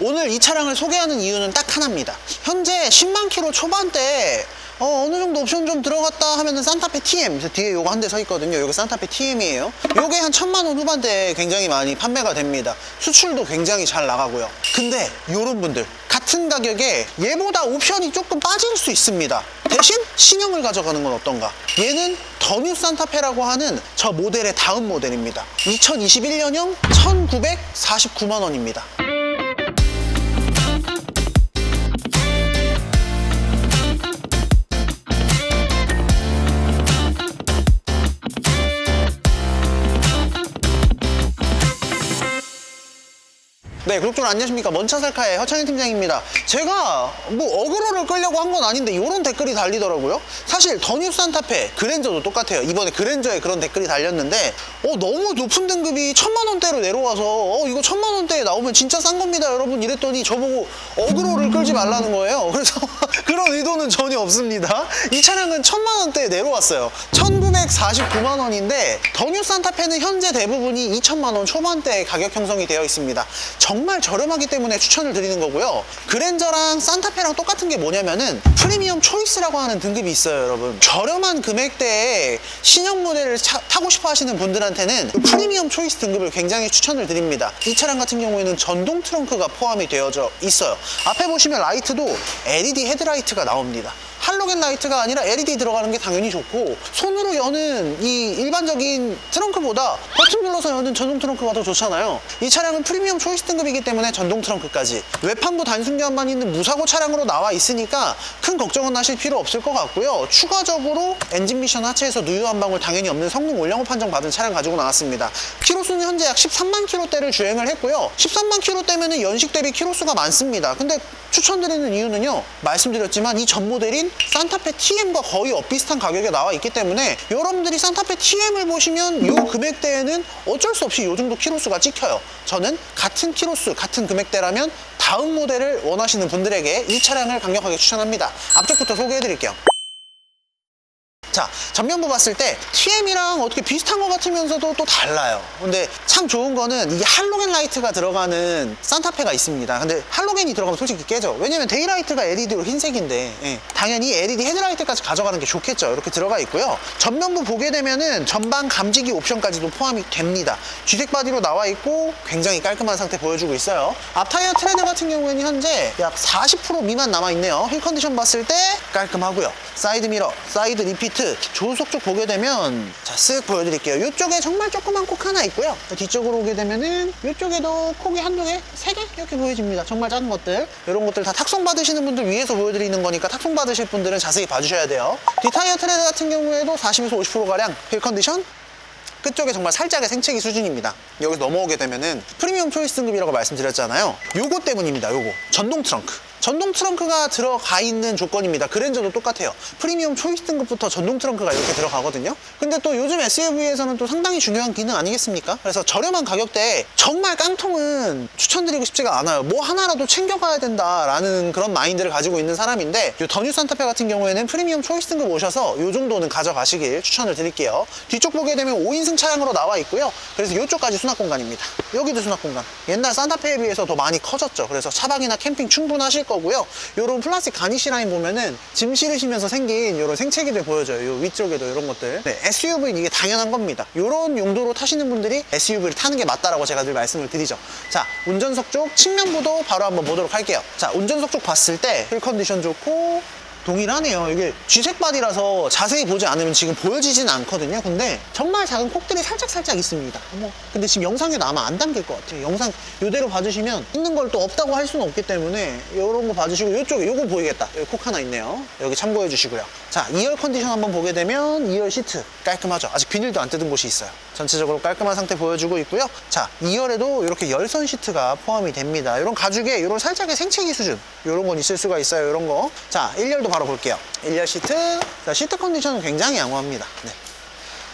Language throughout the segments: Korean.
오늘 이 차량을 소개하는 이유는 딱 하나입니다. 현재 10만 킬로 초반대 어, 어느 정도 옵션 좀 들어갔다 하면은 산타페 TM 저 뒤에 요거 한 대 서 있거든요. 요거 산타페 TM이에요. 요게 한 천만 원 후반대에 굉장히 많이 판매가 됩니다. 수출도 굉장히 잘 나가고요. 근데 요런 분들 같은 가격에 얘보다 옵션이 조금 빠질 수 있습니다. 대신 신형을 가져가는 건 어떤가? 얘는 더뉴 산타페라고 하는 저 모델의 다음 모델입니다. 2021년형 1949만 원입니다. 네, 구독자 안녕하십니까. 먼차살카의 허창현 팀장입니다. 제가 뭐 어그로를 끌려고 한 건 아닌데 이런 댓글이 달리더라고요. 사실 더뉴 산타페, 그랜저도 똑같아요. 이번에 그랜저에 그런 댓글이 달렸는데 어, 너무 높은 등급이 천만 원대로 내려와서 어, 이거 천만 원대에 나오면 진짜 싼 겁니다, 여러분. 이랬더니 저보고 어그로를 끌지 말라는 거예요. 그래서 그런 의도는 전혀 없습니다. 이 차량은 천만 원대에 내려왔어요. 1949만 원인데 더뉴 산타페는 현재 대부분이 2천만 원 초반대에 가격 형성이 되어 있습니다. 정말 저렴하기 때문에 추천을 드리는 거고요. 그랜 저랑 산타페랑 똑같은 게 뭐냐면은 프리미엄 초이스라고 하는 등급이 있어요, 여러분. 저렴한 금액대에 신형 모델을 차- 타고 싶어 하시는 분들한테는 그 프리미엄 초이스 등급을 굉장히 추천을 드립니다. 이 차량 같은 경우에는 전동 트렁크가 포함이 되어져 있어요. 앞에 보시면 라이트도 LED 헤드라이트가 나옵니다. 할로겐 라이트가 아니라 LED 들어가는 게 당연히 좋고 손으로 여는 이 일반적인 트렁크보다 버튼 눌러서 여는 전동 트렁크가 더 좋잖아요. 이 차량은 프리미엄 초이스 등급이기 때문에 전동 트렁크까지. 외판부 단순 교환만 있는 무사고 차량으로 나와 있으니까 큰 걱정은 하실 필요 없을 것 같고요. 추가적으로 엔진 미션 하체에서 누유 한 방울 당연히 없는 성능 올영업 판정 받은 차량 가지고 나왔습니다. 키로수는 현재 약 13만 킬로대를 주행을 했고요. 13만 킬로대면은 연식 대비 키로수가 많습니다. 근데 추천드리는 이유는요. 말씀드렸지만 이 전 모델인 산타페 TM과 거의 엇비슷한 가격에 나와 있기 때문에 여러분들이 산타페 TM을 보시면 이 금액대에는 어쩔 수 없이 이 정도 키로수가 찍혀요. 저는 같은 키로수 같은 금액대라면 다음 모델을 원하시는 분들에게 이 차량을 강력하게 추천합니다. 앞쪽부터 소개해 드릴게요 자, 전면부 봤을 때 TM이랑 어떻게 비슷한 것 같으면서도 또 달라요. 근데 참 좋은 거는 이게 할로겐 라이트가 들어가는 산타페가 있습니다. 근데 할로겐이 들어가면 솔직히 깨져. 왜냐면 데이라이트가 LED로 흰색인데 예, 당연히 LED 헤드라이트까지 가져가는 게 좋겠죠. 이렇게 들어가 있고요. 전면부 보게 되면은 전방 감지기 옵션까지도 포함이 됩니다. 쥐색 바디로 나와 있고 굉장히 깔끔한 상태 보여주고 있어요. 앞 타이어 트레드 같은 경우에는 현재 약 40% 미만 남아 있네요. 휠 컨디션 봤을 때 깔끔하고요. 사이드 미러, 사이드 리피트, 조수석 쪽 보게 되면 자, 쓱 보여드릴게요. 이쪽에 정말 조그만 콕 하나 있고요. 뒤쪽으로 오게 되면은 이쪽에도 콕이 한두 개, 세 개 이렇게 보여집니다. 정말 작은 것들. 이런 것들 다 탁송 받으시는 분들 위해서 보여드리는 거니까 탁송 받으실 분들은 자세히 봐주셔야 돼요. 뒷타이어 트레드 같은 경우에도 40에서 50%가량 휠 컨디션 끝쪽에 정말 살짝의 생채기 수준입니다. 여기 넘어오게 되면은 프리미엄 초이스 등급이라고 말씀드렸잖아요. 요거 때문입니다. 요거 전동 트렁크. 전동 트렁크가 들어가 있는 조건입니다. 그랜저도 똑같아요. 프리미엄 초이스 등급부터 전동 트렁크가 이렇게 들어가거든요. 근데 또 요즘 SUV에서는 또 상당히 중요한 기능 아니겠습니까? 그래서 저렴한 가격대에 정말 깡통은 추천드리고 싶지가 않아요. 뭐 하나라도 챙겨가야 된다라는 그런 마인드를 가지고 있는 사람인데 요 더뉴 산타페 같은 경우에는 프리미엄 초이스 등급 오셔서 요 정도는 가져가시길 추천을 드릴게요. 뒤쪽 보게 되면 5인승 차량으로 나와 있고요. 그래서 이쪽까지 수납 공간입니다. 여기도 수납 공간. 옛날 산타페에 비해서 더 많이 커졌죠. 그래서 차박이나 캠핑 충분하실 거고요. 요런 플라스틱 가니시 라인 보면은 짐 실으시면서 생긴 요런 생채기들 보여져요. 요 위쪽에도 이런 것들. 네, SUV는 이게 당연한 겁니다. 요런 용도로 타시는 분들이 SUV를 타는 게 맞다라고 제가 늘 말씀을 드리죠. 자, 운전석 쪽 측면부도 바로 한번 보도록 할게요. 자, 운전석 쪽 봤을 때 휠 컨디션 좋고 동일하네요. 이게 쥐색 바디라서 자세히 보지 않으면 지금 보여지진 않거든요. 근데 정말 작은 콕들이 살짝살짝 있습니다. 어머, 근데 지금 영상에도 아마 안 담길 것 같아요. 영상 이대로 봐주시면 있는 걸 또 없다고 할 수는 없기 때문에 이런 거 봐주시고 이쪽에 요거 보이겠다. 여기 콕 하나 있네요. 여기 참고해 주시고요. 자, 2열 컨디션 한번 보게 되면 2열 시트 깔끔하죠. 아직 비닐도 안 뜯은 곳이 있어요. 전체적으로 깔끔한 상태 보여주고 있고요. 자, 2열에도 이렇게 열선 시트가 포함이 됩니다. 이런 가죽에 이런 살짝의 생채기 수준 이런 건 있을 수가 있어요. 이런 거. 자, 1열도 바로 볼게요. 1열 시트. 자, 시트 컨디션은 굉장히 양호합니다. 네.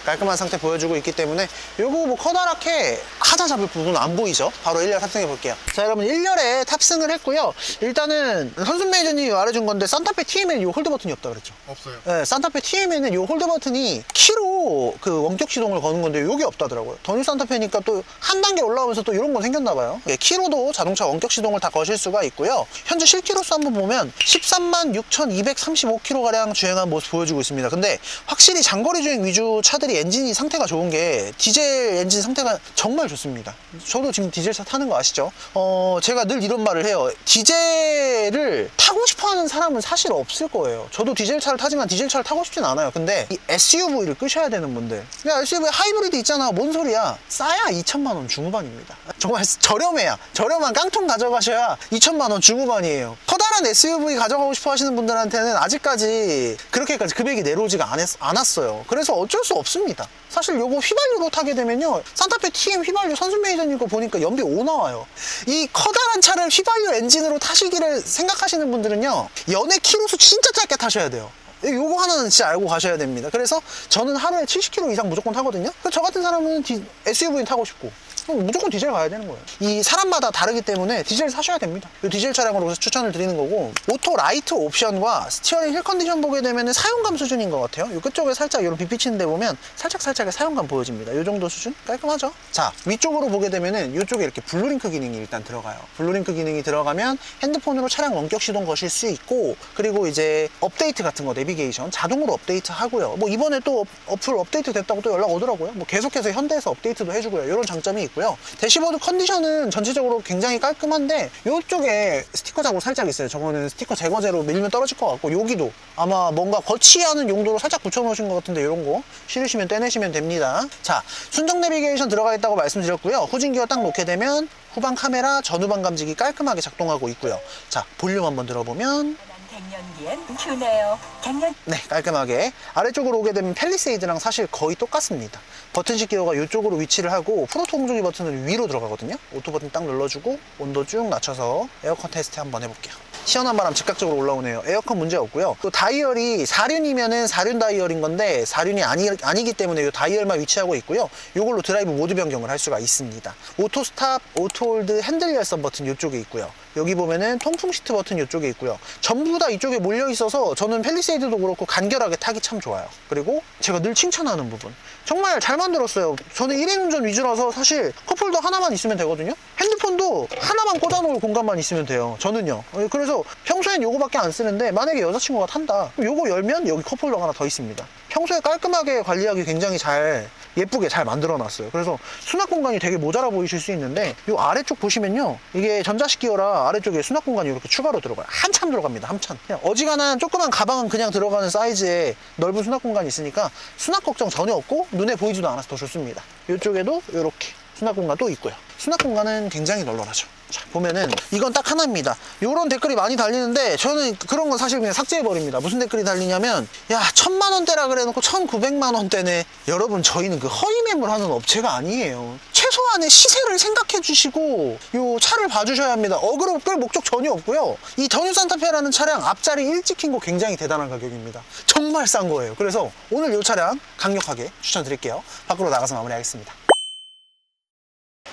깔끔한 상태 보여주고 있기 때문에 요거 뭐 커다랗게 하자 잡을 부분 안 보이죠? 바로 1열 탑승해 볼게요. 자 여러분 1열에 탑승을 했고요. 일단은 선순 매니저님이 말해준 건데 산타페 TM에는 요 홀드 버튼이 없다 그랬죠? 없어요. 네, 산타페 TM에는 요 홀드 버튼이 키로 그 원격 시동을 거는 건데 요게 없다더라고요. 더뉴 산타페니까 또 한 단계 올라오면서 또 이런 건 생겼나 봐요. 예, 키로도 자동차 원격 시동을 다 거실 수가 있고요. 현재 실키로수 한번 보면 13만 6,235km 가량 주행한 모습 보여주고 있습니다. 근데 확실히 장거리 주행 위주 차들이 엔진이 상태가 좋은 게 디젤 엔진 상태가 정말 좋습니다. 저도 지금 디젤차 타는 거 아시죠? 어, 제가 늘 이런 말을 해요. 디젤을 타고 싶어 하는 사람은 사실 없을 거예요. 저도 디젤차를 타지만 디젤차를 타고 싶진 않아요. 근데 이 SUV를 끄셔야 되는 분들. SUV 하이브리드 있잖아. 뭔 소리야. 싸야 2천만 원 중후반입니다. 정말 저렴해야. 저렴한 깡통 가져가셔야 2천만 원 중후반이에요. 커다란 SUV 가져가고 싶어 하시는 분들한테는 아직까지 그렇게까지 금액이 내려오지가 않았, 않았어요. 그래서 어쩔 수 없습니다. 사실 요거 휘발유로 타게 되면요. 산타페 TM 휘발유 선순 매니저님 거 보니까 연비 5 나와요. 이 커다란 차를 휘발유 엔진으로 타시기를 생각하시는 분들은요. 연애 키로수 진짜 짧게 타셔야 돼요. 요거 하나는 진짜 알고 가셔야 됩니다. 그래서 저는 하루에 70km 이상 무조건 타거든요. 저 같은 사람은 디, SUV 타고 싶고 그럼 무조건 디젤 가야 되는 거예요. 이 사람마다 다르기 때문에 디젤 사셔야 됩니다. 이 디젤 차량으로 그래서 추천을 드리는 거고 오토 라이트 옵션과 스티어링 힐 컨디션 보게 되면 사용감 수준인 것 같아요. 이 끝쪽에 살짝 이런 빛 비치는 데 보면 살짝 살짝의 사용감 보여집니다. 이 정도 수준 깔끔하죠? 자 위쪽으로 보게 되면은 이쪽에 이렇게 블루링크 기능이 일단 들어가요. 블루링크 기능이 들어가면 핸드폰으로 차량 원격 시동 거실 수 있고 그리고 이제 업데이트 같은 거 내비게이션 자동으로 업데이트 하고요. 뭐 이번에 또 업- 어플 업데이트 됐다고 또 연락 오더라고요. 뭐 계속해서 현대에서 업데이트도 해주고요. 이런 장점이 있고 요. 대시보드 컨디션은 전체적으로 굉장히 깔끔한데 이쪽에 스티커 자국 살짝 있어요. 저거는 스티커 제거제로 밀면 떨어질 것 같고 여기도 아마 뭔가 거치하는 용도로 살짝 붙여놓으신 것 같은데 이런 거 싫으시면 떼내시면 됩니다. 자 순정 내비게이션 들어가 있다고 말씀드렸고요. 후진기어 딱 놓게 되면 후방 카메라 전후방 감지기 깔끔하게 작동하고 있고요. 자 볼륨 한번 들어보면 갱년기엔 큐네요. 갱년 네, 깔끔하게. 아래쪽으로 오게 되면 펠리세이드랑 사실 거의 똑같습니다. 버튼식 기어가 이쪽으로 위치를 하고 프로토 공조기 버튼은 위로 들어가거든요. 오토 버튼 딱 눌러주고 온도 쭉 낮춰서 에어컨 테스트 한번 해볼게요. 시원한 바람 즉각적으로 올라오네요. 에어컨 문제 없고요. 또 다이얼이 4륜이면은 4륜 다이얼인 건데 4륜이 아니, 아니기 때문에 이 다이얼만 위치하고 있고요. 이걸로 드라이브 모드 변경을 할 수가 있습니다. 오토 스탑, 오토 홀드, 핸들 열선 버튼 이쪽에 있고요. 여기 보면은 통풍 시트 버튼 이쪽에 있고요. 전부 다 이쪽에 몰려 있어서 저는 펠리세이드도 그렇고 간결하게 타기 참 좋아요. 그리고 제가 늘 칭찬하는 부분. 정말 잘 만들었어요. 저는 1인 운전 위주라서 사실 컵홀더 하나만 있으면 되거든요. 핸드폰도 하나만 꽂아놓을 공간만 있으면 돼요. 저는요. 어, 그래서 평소엔 요거밖에 안 쓰는데 만약에 여자친구가 탄다. 요거 열면 여기 컵홀더가 하나 더 있습니다. 평소에 깔끔하게 관리하기 굉장히 잘 예쁘게 잘 만들어 놨어요. 그래서 수납 공간이 되게 모자라 보이실 수 있는데 이 아래쪽 보시면요. 이게 전자식 기어라 아래쪽에 수납 공간이 이렇게 추가로 들어가요. 한참 들어갑니다. 한참. 그냥 어지간한 조그만 가방은 그냥 들어가는 사이즈의 넓은 수납 공간이 있으니까 수납 걱정 전혀 없고 눈에 보이지도 않아서 더 좋습니다. 이쪽에도 이렇게 수납 공간 또 있고요. 수납 공간은 굉장히 널널하죠. 자, 보면은 이건 딱 하나입니다. 요런 댓글이 많이 달리는데 저는 그런 건 사실 그냥 삭제해버립니다. 무슨 댓글이 달리냐면 야, 천만 원대라 그래놓고 천구백만 원대네. 여러분, 저희는 그 허위 매물하는 업체가 아니에요. 최소한의 시세를 생각해 주시고 요 차를 봐주셔야 합니다. 어그로 끌 목적 전혀 없고요. 이 더뉴 산타페라는 차량 앞자리 일 찍힌 거 굉장히 대단한 가격입니다. 정말 싼 거예요. 그래서 오늘 이 차량 강력하게 추천드릴게요. 밖으로 나가서 마무리하겠습니다.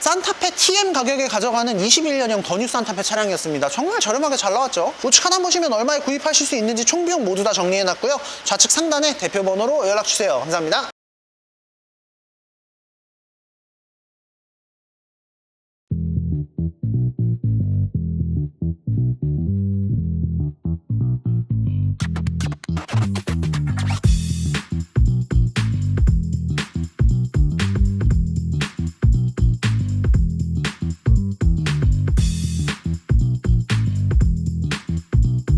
산타페 TM 가격에 가져가는 21년형 더뉴 산타페 차량이었습니다. 정말 저렴하게 잘 나왔죠? 우측 하나 보시면 얼마에 구입하실 수 있는지 총 비용 모두 다 정리해놨고요. 좌측 상단에 대표 번호로 연락주세요. 감사합니다.